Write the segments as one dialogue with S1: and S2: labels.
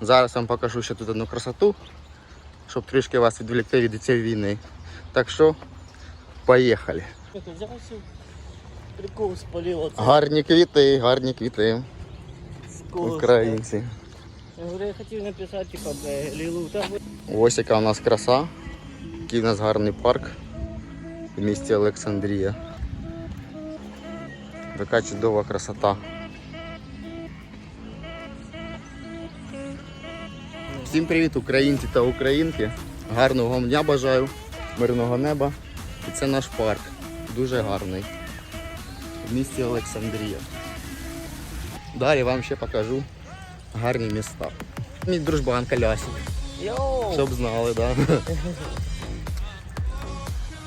S1: Зараз вам покажу ще тут одну красоту, щоб трішки вас відволікти від цієї війни. Так що, поїхали.
S2: Прикол спалил от
S1: Гарні квіти, гарні квіти. Українці.
S2: Я говорю, я хотів написати, типа, Лілу,
S1: Ось яка у нас краса. Який у нас гарний парк в місті Олександрія. Така чудова красота. Всім привіт, українці та українки. Гарного вам дня бажаю, мирного неба. І це наш парк. Дуже гарний. В місті Олександрія. Далі вам ще покажу гарні міста. Мій дружбан Колясик. Щоб знали, да.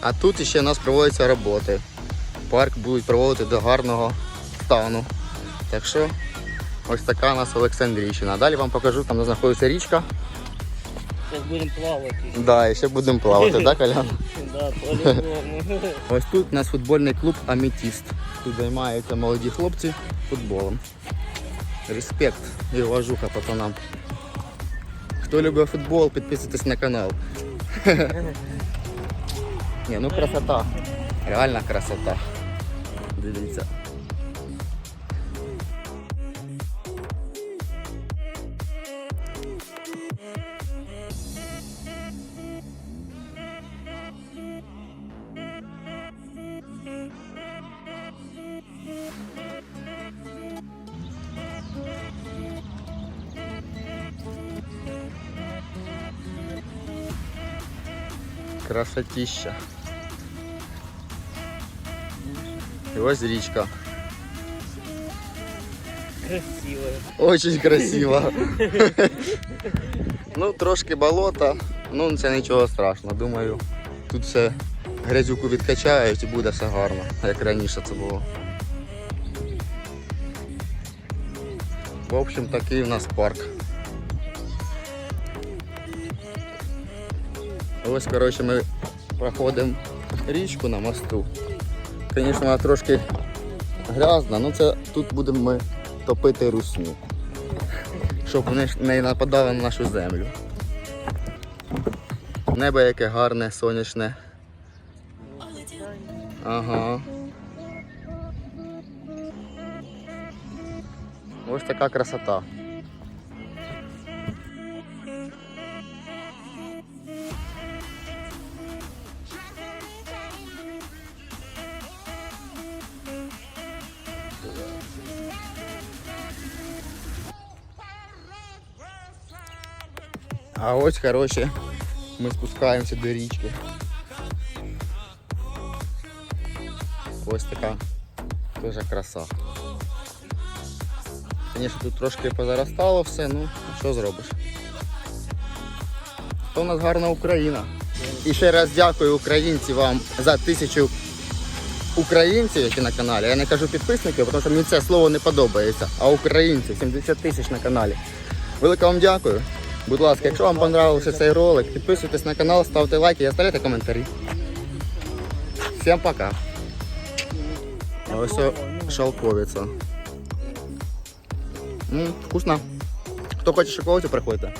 S1: А тут ще у нас проводяться роботи. Парк будуть проводити до гарного стану. Так що ось така у нас Олександрійщина. Далі вам покажу, там знаходиться річка.
S2: Зараз будемо плавати.
S1: Да, і ще будемо плавати, да, Колян?
S2: Да, по-любому.
S1: Ось тут у нас футбольний клуб Аметіст. Тут займаються молоді хлопці футболом. Респект і уважуха пацанам. Хто любить футбол, підписуйтесь на канал. Ні, ну красота. Реальна красота. Дивіться. Красотища. І ось річка.
S2: Красиво.
S1: Очень красиво. ну, трошки болота, ну це нічого страшного. Думаю, тут все грязюку відкачають і буде все гарно, як раніше це було. В общем, такий у нас парк. Ось, коротше, ми проходимо річку на мосту. Звісно, вона трошки грязна, але це тут будемо ми топити русню. Щоб вони не нападали на нашу землю. Небо яке гарне, сонячне. Ага. Ось така красота. А ось, коротше, ми спускаємося до річки. Ось така теж краса. Звісно, тут трошки позаростало все, ну що зробиш. То у нас гарна Україна. І ще раз дякую українці вам за тисячу українців, які на каналі. Я не кажу підписників, тому що мені це слово не подобається. А українців 70 тисяч на каналі. Велике вам дякую. Будь ласка, якщо вам понравився цей ролик, підписуйтесь на канал, ставте лайки і оставляйте коментарі. Всім пока. А ось шалковиця. Вкусно. Хто хоче шоколаду, приходьте.